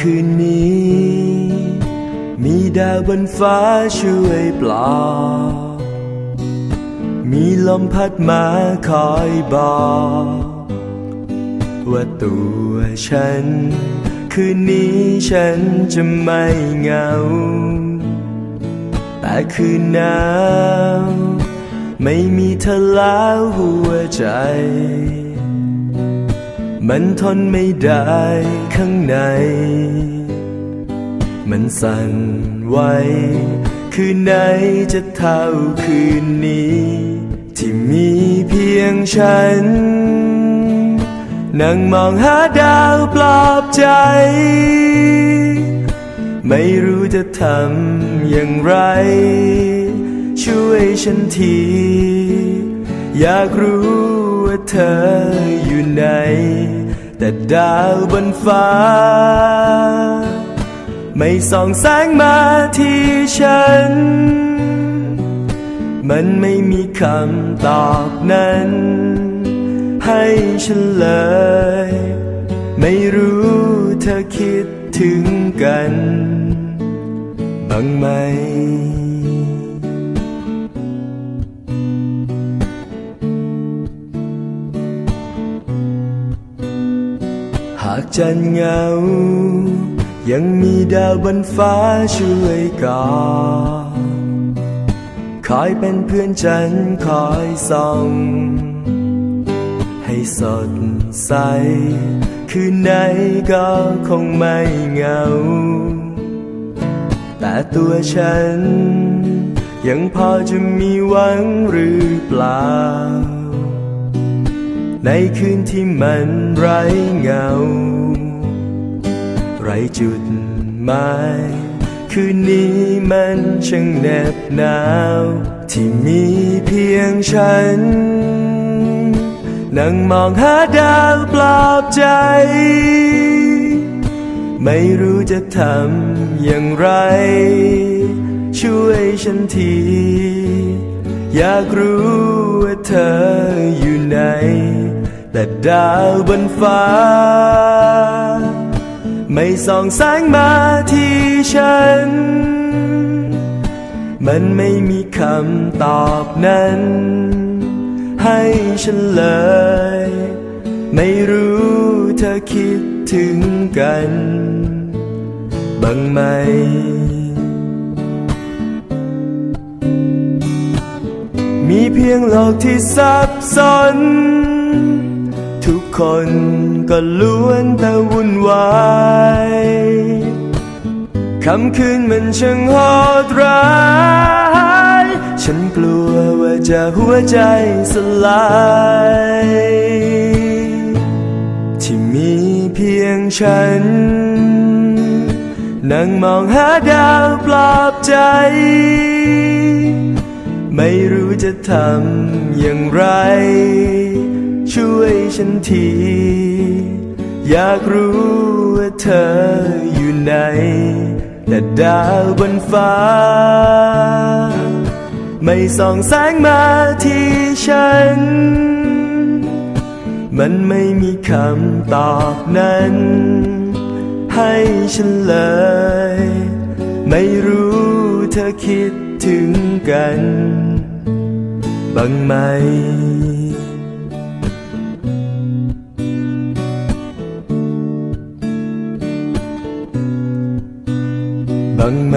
คืนนี้ มีดาวบนฟ้าช่วยปลอบมีลมพัดมาคอยบอก ว่าตัวฉัน คืนนี้ฉันจะไม่เหงา แต่คืนหนาวไม่มีเธอแล้วหัวใจ มันทนไม่ได้ข้างใน มันสั่นไหวคืนไหนจะเท่าคืนนี้ ที่มีเพียงฉัน นั่งมองหาดาวปลอบใจ ไม่รู้จะทำอย่างไร ช่วยฉันที อยากรู้ว่าเธออยู่ไหน แต่ดาวบนฟ้า ไม่ส่องแสงมาที่ฉัน มันไม่มีคำตอบนั้น ให้ฉันเลย ไม่รู้เธอคิดถึงกันบ้างไหม หากจันเหงา ยังมีดาวบนฟ้าช่วยกอดคอยเป็นเพื่อนฉันคอยส่อง ให้สดใส คืนไหนก็คงไม่เหงา แต่ตัวฉัน ยังพอจะมีหวังหรือเปล่า ในคืนที่มันไร้เงา ไรจุดหมายคืนนี้มันช่างแนบหนาว ที่มีเพียงฉัน นั่งมองหาดาวปลอบใจ ไม่รู้จะทำอย่างไร ช่วยฉันที อยากรู้ว่าเธออยู่ไหน แต่ดาวบนฟ้า ไม่ส่องแสงมาที่ฉัน มันไม่มีคำตอบนั้น ให้ฉันเลย ไม่รู้เธอคิดถึงกันบ้างไหมมีเพียงโลกที่ซับซ้อน ทุกคนก็ล้วนแต่วุ่นวายคำคืนมันช่างโหดร้าย ฉันกลัวว่าจะหัวใจสลาย ที่มีเพียงฉัน นั่งมองหาดาวปลอบใจ ไม่รู้จะทำอย่างไร ช่วยฉันที อยากรู้ว่าเธออยู่ไหนแต่ดาวบนฟ้า ไม่ส่องแสงมาที่ฉัน มันไม่มีคำตอบนั้น ให้ฉันเลย ไม่รู้เธอคิดถึงกันบ้างไหม บ้างไหม